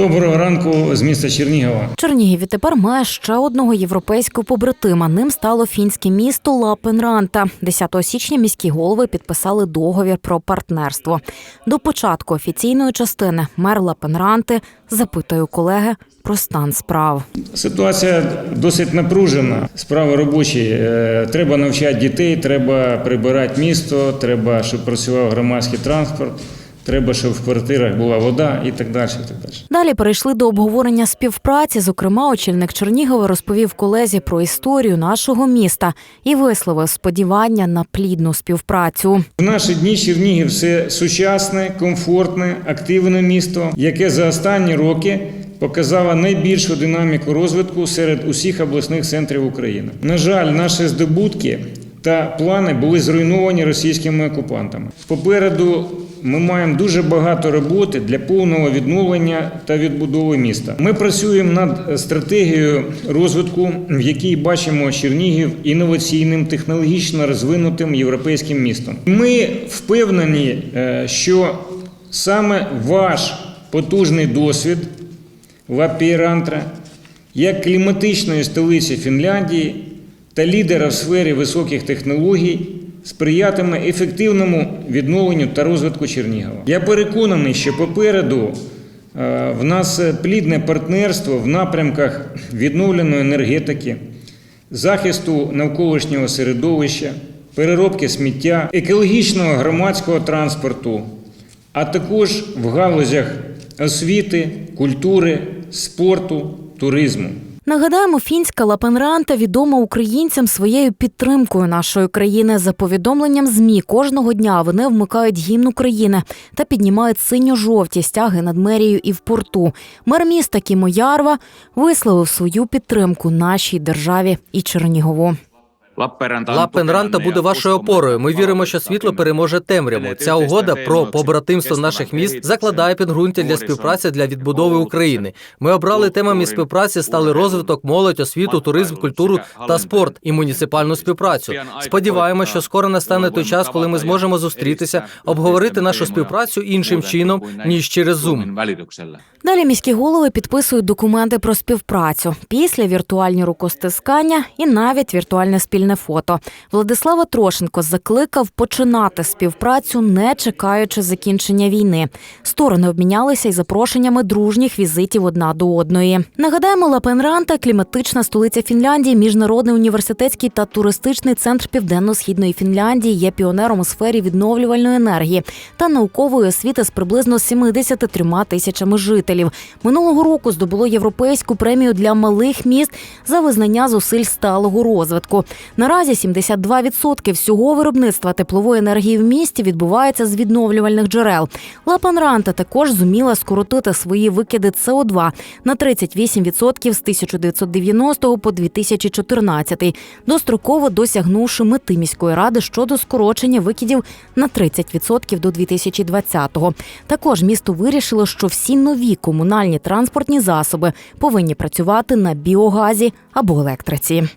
Доброго ранку з міста Чернігова. Чернігів відтепер має ще одного європейського побратима. Ним стало фінське місто Лапенранта. 10 січня міські голови підписали договір про партнерство. До початку офіційної частини мер Лапенранти запитує у колеги про стан справ. Ситуація досить напружена. Справи робочі. Е, Треба навчати дітей, треба прибирати місто, треба, щоб працював громадський транспорт, треба, щоб в квартирах була вода і так далі. І так далі. Далі перейшли до обговорення співпраці. Зокрема, очільник Чернігова розповів колезі про історію нашого міста і висловив сподівання на плідну співпрацю. В наші дні Чернігів це сучасне, комфортне, активне місто, яке за останні роки показало найбільшу динаміку розвитку серед усіх обласних центрів України. На жаль, наші здобутки та плани були зруйновані російськими окупантами. Попереду ми маємо дуже багато роботи для повного відновлення та відбудови міста. Ми працюємо над стратегією розвитку, в якій бачимо Чернігів інноваційним, технологічно розвинутим європейським містом. Ми впевнені, е, що саме ваш потужний досвід Лапірантра як кліматичної столиці Фінляндії та лідера в сфері високих технологій сприятиме ефективному відновленню та розвитку Чернігова. Я переконаний, що попереду е, в нас плідне партнерство в напрямках відновленої енергетики, захисту навколишнього середовища, переробки сміття, екологічного громадського транспорту, а також в галузях освіти, культури, спорту, туризму. Нагадаємо, фінська Лапенранта відома українцям своєю підтримкою нашої країни. За повідомленням змі кожного дня вони вмикають гімн України та піднімають синьо-жовті стяги над мерією і в порту. Мер міста Кімо Ярва висловив свою підтримку нашій державі і Чернігову. Лаппенранта буде вашою опорою. Ми віримо, що світло переможе темряву. Ця угода про побратимство наших міст закладає підґрунтя для співпраці для відбудови України. Ми обрали темами співпраці стали розвиток, молодь, освіту, туризм, культуру та спорт і муніципальну співпрацю. Сподіваємося, що скоро настане той час, коли ми зможемо зустрітися, обговорити нашу співпрацю іншим чином ніж через Zoom. Далі міські голови підписують документи про співпрацю. Після віртуальні рукостискання і навіть віртуальне спільне фото. Владислава Трошенко закликав починати співпрацю, не чекаючи закінчення війни. Сторони обмінялися й запрошеннями дружніх візитів одна до одної. Нагадаємо, Лапенранта кліматична столиця Фінляндії, міжнародний університетський та туристичний центр південно-східної Фінляндії є піонером у сфері відновлювальної енергії та наукової освіти з приблизно 73 тисячами жителів. Минулого року здобуло європейську премію для малих міст за визнання зусиль сталого розвитку. Наразі 72% всього виробництва теплової енергії в місті відбувається з відновлювальних джерел. Лапанранта також зуміла скоротити свої викиди СО2 на 38% з 1990 по 2014, достроково досягнувши мети міської ради щодо скорочення викидів на 30% до 2020-го. Також місто вирішило, що всі нові комунальні транспортні засоби повинні працювати на біогазі або електриці.